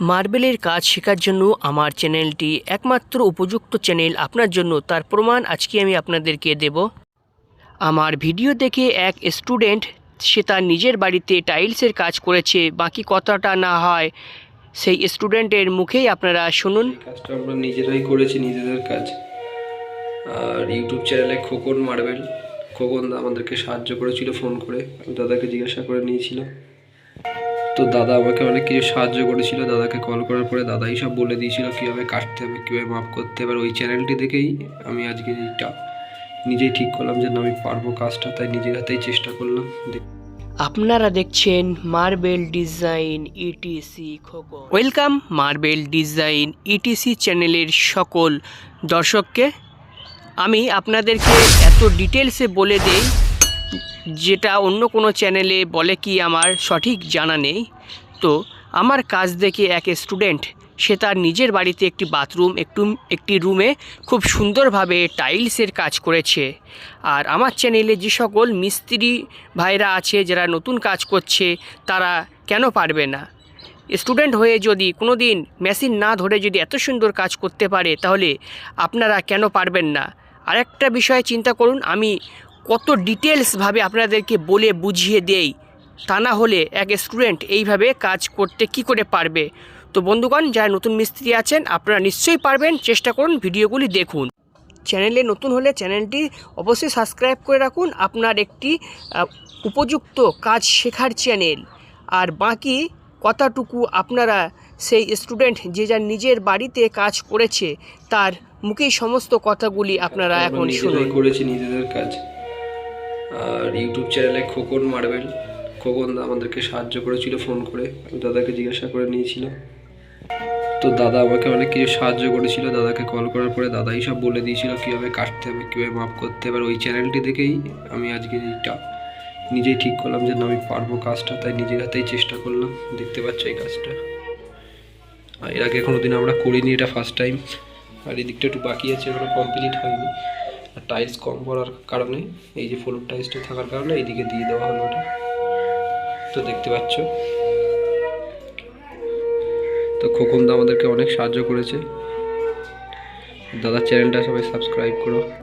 মার্বেলের কাজ শেখার জন্য আমার চ্যানেলটি একমাত্র উপযুক্ত চ্যানেল আপনার জন্য, তার প্রমাণ আজকে আমি আপনাদেরকে দেব। আমার ভিডিও দেখে এক স্টুডেন্ট, সে তার নিজের বাড়িতে টাইলসের কাজ করেছে, বাকি কথাটা না হয়, সেই স্টুডেন্টের মুখেই আপনারা শুনুন। কাজটা আমরা নিজেরাই করেছি, নিজেদের কাজ। আর ইউটিউব চ্যানেলে খোকন মার্বেল। খোকন আমাদেরকে সাহায্য করেছিল ফোন করে। দাদাকে জিজ্ঞাসা করে নিয়েছিলাম। তো দাদা আমাকে অনেক কিছু সাহায্য করেছিল। দাদাকে কল করার পরে দাদাই সব বলে দিয়েছিল কীভাবে কাটতে হবে, কীভাবে মাপ করতে হবে। ওই চ্যানেলটি দেখেই আমি আজকে এইটা নিজেই ঠিক করলাম যে না, আমি পারব কাজটা। তাই নিজের হাতেই চেষ্টা করলাম। আপনারা দেখছেন মার্বেল ডিজাইন ইটিসি খোকো ওয়েলকাম মার্বেল ডিজাইন ইটিসি চ্যানেলের সকল দর্শককে। আমি আপনাদেরকে এত ডিটেলসে বলে দেই যেটা অন্য কোনো চ্যানেলে বলে কি আমার সঠিক জানা নেই। তো আমার কাজ দেখে এক স্টুডেন্ট সে তার নিজের বাড়িতে একটি বাথরুম একটু, একটি রুমে খুব সুন্দরভাবে টাইলসের কাজ করেছে। আর আমার চ্যানেলে যে সকল মিস্ত্রি ভাইরা আছে, যারা নতুন কাজ করছে, তারা কেন পারবে না? স্টুডেন্ট হয়ে যদি কোনো দিন মেশিন না ধরে যদি এত সুন্দর কাজ করতে পারে, তাহলে আপনারা কেন পারবেন না? আরেকটা বিষয় চিন্তা করুন, আমি কত ডিটেলসভাবে আপনাদেরকে বলে বুঝিয়ে দেই তা না হলে এক স্টুডেন্ট এইভাবে কাজ করতে কি করে পারবে? তো বন্ধুগণ যারা নতুন মিস্ত্রি আছেন আপনারা নিশ্চয়ই পারবেন। চেষ্টা করুন ভিডিওগুলি দেখুন। চ্যানেলে নতুন হলে চ্যানেলটি অবশ্যই সাবস্ক্রাইব করে রাখুন। আপনার একটি উপযুক্ত কাজ শেখার চ্যানেল আর বাকি কথাটুকু আপনারা সেই স্টুডেন্ট যে যার নিজের বাড়িতে কাজ করেছে তার মুখেই সমস্ত কথাগুলি আপনারা এখন শুনুন। করেছি নিজেদের কাজ। আর ইউটিউব চ্যানেলে খোকন মার্বেল খোকন আমাদেরকে সাহায্য করেছিল ফোন করে। আমি দাদাকে জিজ্ঞাসা করে নিয়েছিলাম। তো দাদা আমাকে অনেক কিছু সাহায্য করেছিল। দাদাকে কল করার পরে দাদাই সব বলে দিয়েছিল কীভাবে কাটতে হবে, কীভাবে মাপ করতে হবে। আর ওই চ্যানেলটি দেখেই আমি আজকে এইটা নিজেই ঠিক করলাম যে না, আমি পারব কাজটা। তাই নিজের হাতেই চেষ্টা করলাম। দেখতে পাচ্ছ এই কাজটা। আর এর আগে কোনোদিন আমরা করিনি এটা ফার্স্ট টাইম আর এই দিকটা একটু বাকি আছে, এখনও কমপ্লিট হয়নি। আর টাইলস কম করার কারণে, এই যে ফ্লোর টাইলসটা থাকার কারণে এইদিকে দিয়ে দেওয়া হলো ওটা। তো দেখতে পাচ্ছ। তো খোকন দা আমাদেরকে অনেক সাহায্য করেছে। দাদার চ্যানেলটা সবাই সাবস্ক্রাইব করো।